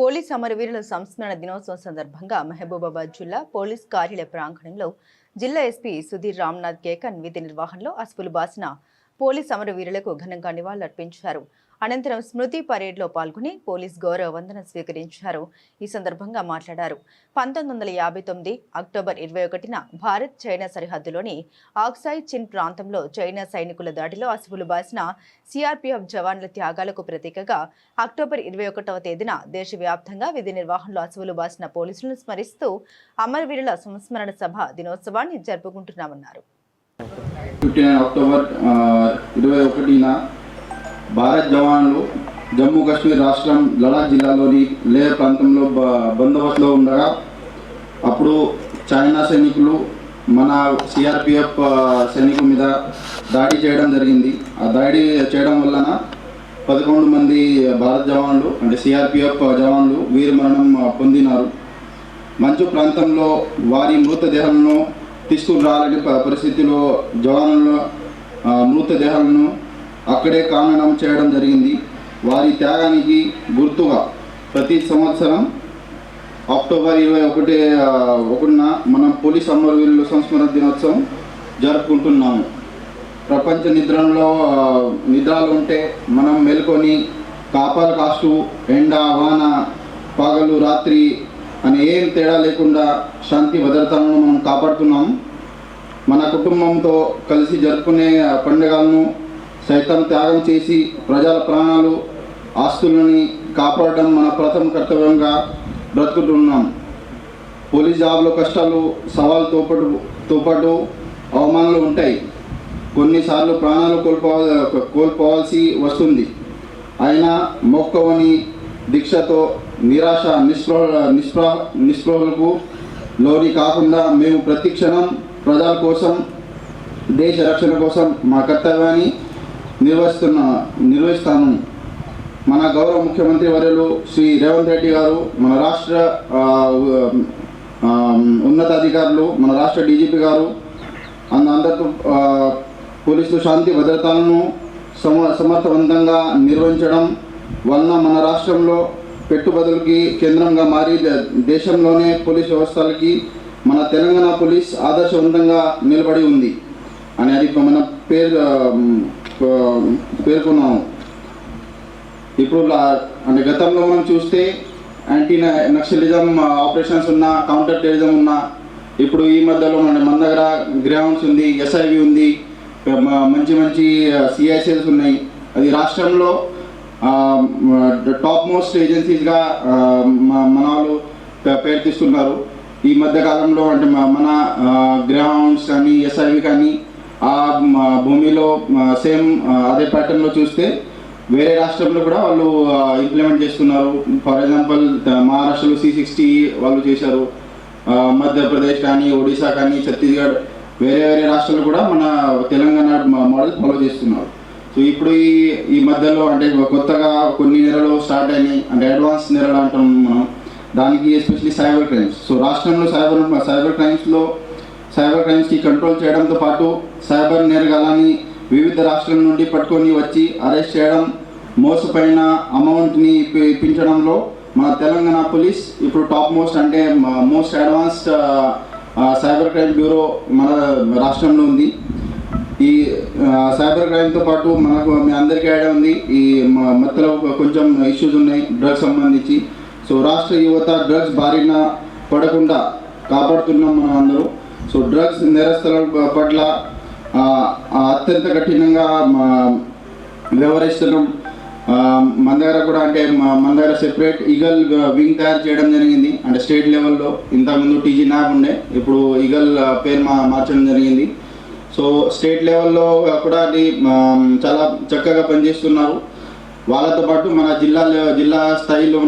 Police అమరవీరుల సంస్మరణ దినోత్సవం సందర్భంగా మహబూబాబాద్ జిల్లా పోలీస్ కార్యాలయ ప్రాంగణంలో జిల్లా ఎస్పీ సుధీర్ రామ్నాథ్ కేకన్ విధి నిర్వహణలో అసుపులు బాసిన పోలీస్ అమరవీరులకు ఘనంగా నివాళులర్పించారు. అనంతరం స్మృతి పరేడ్లో పాల్గొని పోలీస్ గౌరవ వందన స్వీకరించారు. ఈ సందర్భంగా మాట్లాడారు. పంతొమ్మిది వందల యాభై తొమ్మిది అక్టోబర్ ఇరవై ఒకటిన భారత్ చైనా సరిహద్దులోని ఆక్సాయి చిన్ ప్రాంతంలో చైనా సైనికుల దాడిలో అసువులు బాసిన సిఆర్పీఎఫ్ జవాన్ల త్యాగాలకు ప్రతీకగా అక్టోబర్ ఇరవై ఒకటవ తేదీన దేశవ్యాప్తంగా విధి నిర్వహణలో అసువులు బాసిన పోలీసులను స్మరిస్తూ అమరవీరుల సంస్మరణ సభ దినోత్సవాన్ని జరుపుకుంటున్నామన్నారు. ఫిఫ్టీ నైన్ అక్టోబర్ ఇరవై ఒకటిన భారత్ జవాన్లు జమ్మూ కాశ్మీర్ రాష్ట్రం లడాక్ జిల్లాలోని లే ప్రాంతంలో బ- బందోబస్తులో ఉండగా అప్పుడు చైనా సైనికులు మన సిఆర్పిఎఫ్ సైనికుల మీద దాడి చేయడం జరిగింది. ఆ దాడి చేయడం వలన పదకొండు మంది భారత జవాన్లు అంటే సిఆర్పిఎఫ్ జవాన్లు వీరమరణం పొందినారు. మంచు ప్రాంతంలో వారి మృతదేహాలను తీసుకుని రాలని పరిస్థితిలో జవానుల మృతదేహాలను అక్కడే కానడం చేయడం జరిగింది. వారి త్యాగానికి గుర్తుగా ప్రతి సంవత్సరం అక్టోబర్ ఇరవై ఒకటి ఒకటిన మనం పోలీస్ అమరవీరుల సంస్మరణ దినోత్సవం జరుపుకుంటున్నాము. ప్రపంచ నిద్రలో నిద్రలు ఉంటే మనం మేల్కొని కాపాలు కాస్తూ ఎండ వాన పగలు రాత్రి అని ఏం తేడా లేకుండా శాంతి భద్రతలను మనం కాపాడుతున్నాం. మన కుటుంబంతో కలిసి జరుపుకునే పండుగలను సైతం త్యాగం చేసి ప్రజల ప్రాణాలు ఆస్తులని కాపాడడం మన ప్రథమ కర్తవ్యంగా బ్రతుకుతున్నాం. పోలీస్ జాబ్లో కష్టాలు సవాళ్ళతో పాటు తోపాటు అవమానాలు ఉంటాయి. కొన్నిసార్లు ప్రాణాలు కోల్పో కోల్పోవాల్సి వస్తుంది. అయినా మొక్కవని దీక్షతో నిరాశ నిస్పృహ నిస్పృహ నిస్పృహలకు లోని కాకుండా మేము ప్రతి క్షణం ప్రజల కోసం దేశ రక్షణ కోసం మా కర్తవ్యాన్ని నిర్వహిస్తున్న నిర్వహిస్తాను మన గౌరవ ముఖ్యమంత్రి వర్యులు శ్రీ రేవంత్ రెడ్డి గారు మన రాష్ట్ర ఉన్నతాధికారులు మన రాష్ట్ర డీజీపీ గారు అంద అందరితో పోలీసులు శాంతి భద్రతలను సమ సమర్థవంతంగా నిర్వహించడం వలన మన రాష్ట్రంలో పెట్టుబడులకి కేంద్రంగా మారి దేశంలోనే పోలీస్ వ్యవస్థలకి మన తెలంగాణ పోలీస్ ఆదర్శవంతంగా నిలబడి ఉంది అని అది మన పేరు పేర్కొన్నాము. ఇప్పుడు అంటే గతంలో మనం చూస్తే యాంటీ నక్సలిజం ఆపరేషన్స్ ఉన్న కౌంటర్ టెరిజం ఉన్న ఇప్పుడు ఈ మధ్యలో మన మన దగ్గర గ్రౌండ్స్ ఉంది ఎస్ఐవి ఉంది మంచి మంచి సిఐసిఎల్స్ ఉన్నాయి. అది రాష్ట్రంలో టాప్ మోస్ట్ ఏజెన్సీస్గా మన వాళ్ళు పేరు తీస్తున్నారు ఈ మధ్య కాలంలో అంటే మన uh, గ్రౌండ్స్ కానీ ఎస్ఐవి కానీ ఆ భూమిలో సేమ్ అదే ప్యాటర్న్లో చూస్తే వేరే రాష్ట్రంలో కూడా వాళ్ళు ఇంప్లిమెంట్ చేస్తున్నారు. ఫర్ ఎగ్జాంపుల్ మహారాష్ట్రలో సి సిక్స్టీ వాళ్ళు చేశారు. మధ్యప్రదేశ్ కానీ ఒడిశా కానీ ఛత్తీస్గఢ్ వేరే వేరే రాష్ట్రాలు కూడా మన తెలంగాణ మోడల్ ఫాలో చేస్తున్నారు. సో ఇప్పుడు ఈ ఈ మధ్యలో అంటే కొత్తగా కొన్ని నెలలు స్టార్ట్ అయినాయి. అంటే అడ్వాన్స్ నెలలు అంటాం మనం. దానికి ఎస్పెషలీ సైబర్ క్రైమ్స్ సో రాష్ట్రంలో సైబర్ సైబర్ క్రైమ్స్లో సైబర్ క్రైమ్స్కి కంట్రోల్ చేయడంతో పాటు సైబర్ నేరగాలని వివిధ రాష్ట్రాల నుండి పట్టుకొని వచ్చి అరెస్ట్ చేయడం మోసపోయిన అమౌంట్ని ఇప్పించడంలో మన తెలంగాణ పోలీస్ ఇప్పుడు టాప్ మోస్ట్ అంటే most advanced cyber crime bureau మన రాష్ట్రంలో ఉంది. ఈ సైబర్ క్రైమ్తో పాటు మనకు మీ అందరికీ ఐడియా ఉంది. ఈ మ- మధ్యలో కొంచెం ఇష్యూస్ ఉన్నాయి డ్రగ్స్ సంబంధించి. సో రాష్ట్ర యువత డ్రగ్స్ బారిన పడకుండా కాపాడుతున్నాం మనం అందరూ. సో డ్రగ్స్ నేరస్తుల పట్ల అత్యంత కఠినంగా మా- వ్యవహరిస్తున్నాం. మన దగ్గర కూడా అంటే మా- మన దగ్గర సెపరేట్ ఈగల్ వింగ్ తయారు చేయడం జరిగింది. అంటే స్టేట్ లెవెల్లో ఇంతకుముందు టీజీ నాగ్ ఉండే. ఇప్పుడు ఈగల్ పేరు మా మార్చడం జరిగింది. సో స్టేట్ లెవెల్లో కూడా అది చాలా చక్కగా పనిచేస్తున్నారు. వాళ్ళతో పాటు మన జిల్లా జిల్లా స్థాయిలో